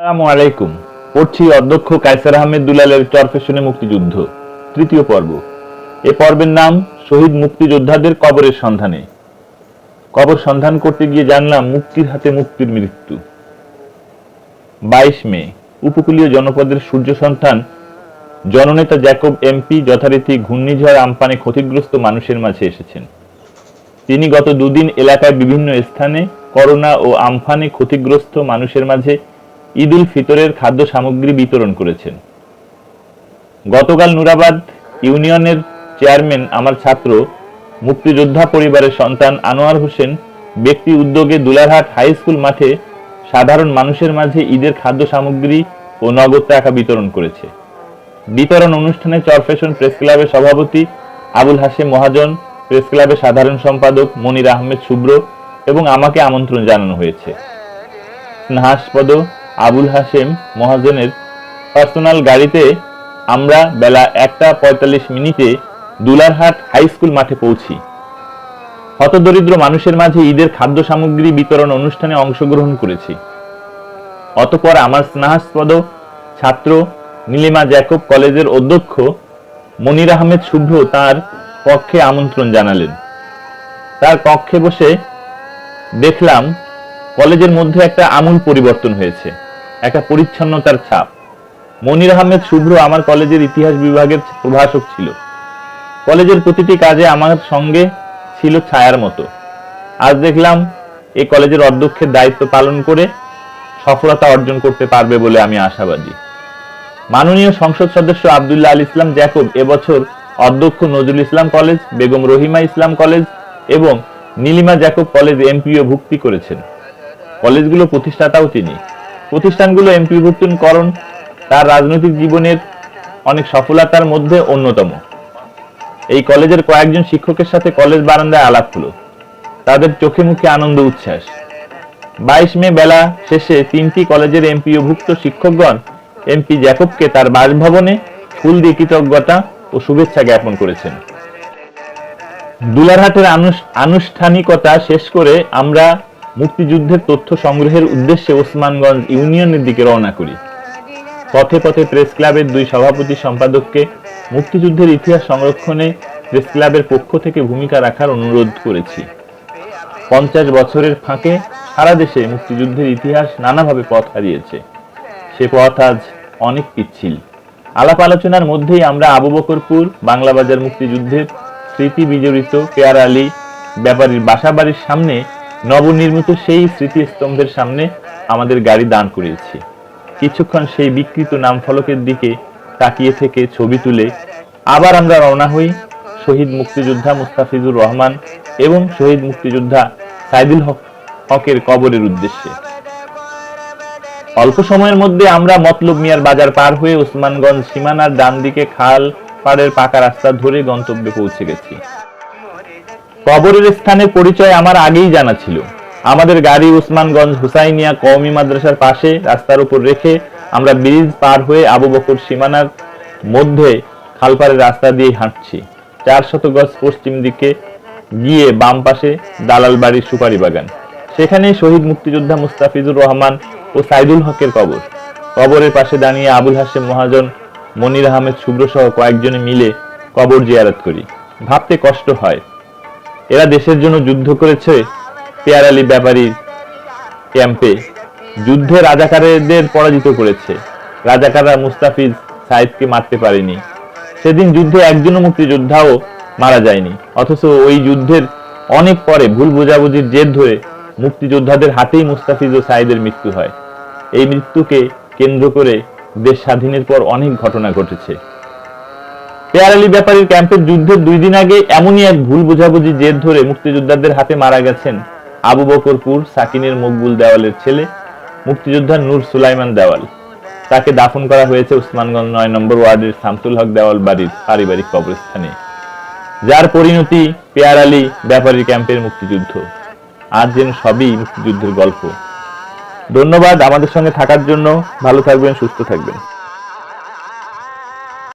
আসসালামু আলাইকুম। পড়ছি অধ্যক্ষ কায়সার আহমেদ দুলালের চরফেশনে মুক্তিযুদ্ধ, তৃতীয় পর্ব। এ পর্বের নাম শহীদ মুক্তিযোদ্ধাদের কবরের সন্ধানে। কবর সন্ধান করতে গিয়ে জানলাম মুক্তির হাতে মুক্তির মৃত্যু। বাইশ মে, উপকূলীয় জনপদের সূর্য সন্তান জননেতা জ্যাকব এমপি যথারীতি ঘূর্ণিঝড় আমপানে ক্ষতিগ্রস্ত মানুষের মাঝে এসেছেন। তিনি গত দুদিন এলাকায় বিভিন্ন স্থানে করোনা ও আমফানে ক্ষতিগ্রস্ত মানুষের মাঝে ঈদ উল ফিতরের খাদ্য সামগ্রী বিতরণ করেছেন। গতকাল নুরাবাদ ইউনিয়নের চেয়ারম্যান আমার ছাত্র, মুক্তিযোদ্ধা পরিবারের সন্তান আনোয়ার হোসেন ব্যক্তি উদ্যোগে দুলারহাট হাই স্কুল মাঠে সাধারণ মানুষের মাঝে ঈদের খাদ্য সামগ্রী ও নগদ টাকা বিতরণ করেছে। বিতরণ অনুষ্ঠানে চরফ্যাশন প্রেস ক্লাবের সভাপতি আবুল হাশেম মহাজন, প্রেস ক্লাবের সাধারণ সম্পাদক মনির আহমেদ শুভ্র এবং আমাকে আমন্ত্রণ জানানো হয়েছে। স্নেহাস্পদ আবুল হাশেম মহাজনের পার্সোনাল গাড়িতে আমরা বেলা একটা পঁয়তাল্লিশ মিনিটে দুলারহাট হাই স্কুল মাঠে পৌঁছি। হতদরিদ্র মানুষের মাঝে ঈদের খাদ্য সামগ্রী বিতরণ অনুষ্ঠানে অংশগ্রহণ করেছি। অতপর আমার স্নেহাস্পদ ছাত্র নীলিমা জ্যাকব কলেজের অধ্যক্ষ মনির আহমেদ শুভ্র তার পক্ষে আমন্ত্রণ জানালেন। তার কক্ষে বসে দেখলাম কলেজের মধ্যে একটা আমূল পরিবর্তন হয়েছে। একটা পরিচ্ছন্নতার ছাপ। মনির আহমেদ শুভ্র আমার কলেজের ইতিহাস বিভাগের প্রভাষক ছিল। কলেজের প্রতিটি কাজে আমার সঙ্গে ছিল ছায়ার মতো। আজ দেখলাম এই কলেজের অধ্যক্ষের দায়িত্ব পালন করে সফলতা অর্জন করতে পারবে বলে আমি আশাবাদী। মাননীয় সংসদ সদস্য আবদুল্লাহ আল ইসলাম জ্যাকব এবছর অধ্যক্ষ নজরুল ইসলাম কলেজ, বেগম রহিমা ইসলাম কলেজ এবং Nilima Jacob college M P O ভুক্তি করেছেন। কলেজগুলো প্রতিষ্ঠাতাও তিনি। প্রতিষ্ঠানগুলো এমপিভুক্তকরণ তার রাজনৈতিক জীবনের অনেক সফলতার মধ্যে অন্যতম। এই কলেজের কয়েকজন শিক্ষকের সাথে কলেজ বারান্দায় আলাপ হলো। তাদের চোখে মুখে আনন্দ, উচ্ছ্বাস। বাইশ মে বেলা শেষে তিনটি কলেজের এমপিওভুক্ত শিক্ষকগণ এমপি জ্যাকবকে তার বাসভবনে ফুল দিয়ে কৃতজ্ঞতা ও শুভেচ্ছা জ্ঞাপন করেছেন। দুলারহাটের আনুষ্ঠানিকতা শেষ করে আমরা মুক্তিযুদ্ধের তথ্য সংগ্রহের উদ্দেশ্যে ওসমানগঞ্জ ইউনিয়নের দিকে রওনা করি। পথে পথে প্রেস ক্লাবের দুই সভাপতি সম্পাদককে মুক্তিযুদ্ধের ইতিহাস সংরক্ষণে প্রেস ক্লাবের পক্ষ থেকে ভূমিকা রাখার অনুরোধ করেছি। পঞ্চাশ বছরের ফাঁকে সারা দেশে মুক্তিযুদ্ধের ইতিহাস নানাভাবে পথ হারিয়েছে। সে পথ আজ অনেক পিচ্ছিল। আলাপ আলোচনার মধ্যেই আমরা আবু বকরপুর বাংলা বাজার মুক্তিযুদ্ধের স্মৃতি বিজড়িত পেয়ার আলী, ব্যাপারীর বাসাবাড়ির সামনে নবনির্মিত সেই স্মৃতিস্তম্ভের সামনে আমাদের গাড়ি দাঁড় করিয়েছি। কিছুক্ষণ সেই বিকৃত নাম ফলকের দিকে তাকিয়ে থেকে ছবি তুলে আবার আমরা রওনা হই শহীদ মুক্তিযোদ্ধা মুস্তাফিজুর রহমান এবং শহীদ মুক্তিযোদ্ধা সাইদুল হক হকের কবরের উদ্দেশ্যে। অল্প সময়ের মধ্যে আমরা মতলব মিয়ার বাজার পার হয়ে ওসমানগঞ্জ সীমানার ডান দিকে খাল পাড়ের পাকা রাস্তা ধরে গন্তব্যে পৌঁছে গেছি। কবরের স্থানের পরিচয় আমার আগেই জানা ছিল। আমাদের গাড়ি উসমানগঞ্জ হুসাইনিয়া কওমি মাদ্রাসার পাশে রাস্তার উপর রেখে আমরা ব্রিজ পার হয়ে আবু বকর সীমানার মধ্যে খালপাড়ের রাস্তা দিয়ে হাঁটছি। চার শত গজ পশ্চিম দিকে গিয়ে বাম পাশে দালাল বাড়ির সুপারি বাগান। সেখানে শহীদ মুক্তিযোদ্ধা মুস্তাফিজুর রহমান ও সাইদুল হকের কবর। কবরের পাশে দাঁড়িয়ে আবুল হাশেম মহাজন, মনির আহমেদ শুভ্র সহ কয়েকজনে মিলে কবর জিয়ারত করি। ভাবতে কষ্ট হয়। এরা দেশের জন্য যুদ্ধ করেছে পেয়ার আলী ব্যাপারী ক্যাম্পে। যুদ্ধে রাজাকারদের পরাজিত করেছে। রাজাকাররা মুস্তাফিজ সাইদকে মারতে পারেনি। সেদিন যুদ্ধে একজনও মুক্তিযোদ্ধাও মারা যায়নি। অথচ ওই যুদ্ধের অনেক পরে ভুল বোঝাবুঝির জেদ ধরে মুক্তিযোদ্ধাদের হাতেই মুস্তাফিজ ও সাইদের মৃত্যু হয়। এই মৃত্যুকে কেন্দ্র করে দেশ স্বাধীনের পর অনেক ঘটনা ঘটেছে। পেয়ার আলী ব্যাপারীর ক্যাম্পের যুদ্ধের দুই দিন আগে এমনই এক ভুল বোঝাবুঝি জেদ ধরে মুক্তিযোদ্ধাদের হাতে মারা গেছেন আবু বকরপুর সাকিনের মকবুল দেওয়ালের ছেলে, মুক্তিযোদ্ধা নূর সুলাইমান দেওয়াল। তাকে দাফন করা হয়েছে উসমানগঞ্জ নয় নম্বর ওয়ার্ডের শামসুল হক দেওয়াল বাড়ির পারিবারিক কবরস্থানে। যার পরিণতি পেয়ার আলী ব্যাপারী ক্যাম্পের মুক্তিযুদ্ধ। আজ যেন সবই মুক্তিযুদ্ধের গল্প। ধন্যবাদ আমাদের সঙ্গে থাকার জন্য। ভালো থাকবেন, সুস্থ থাকবেন।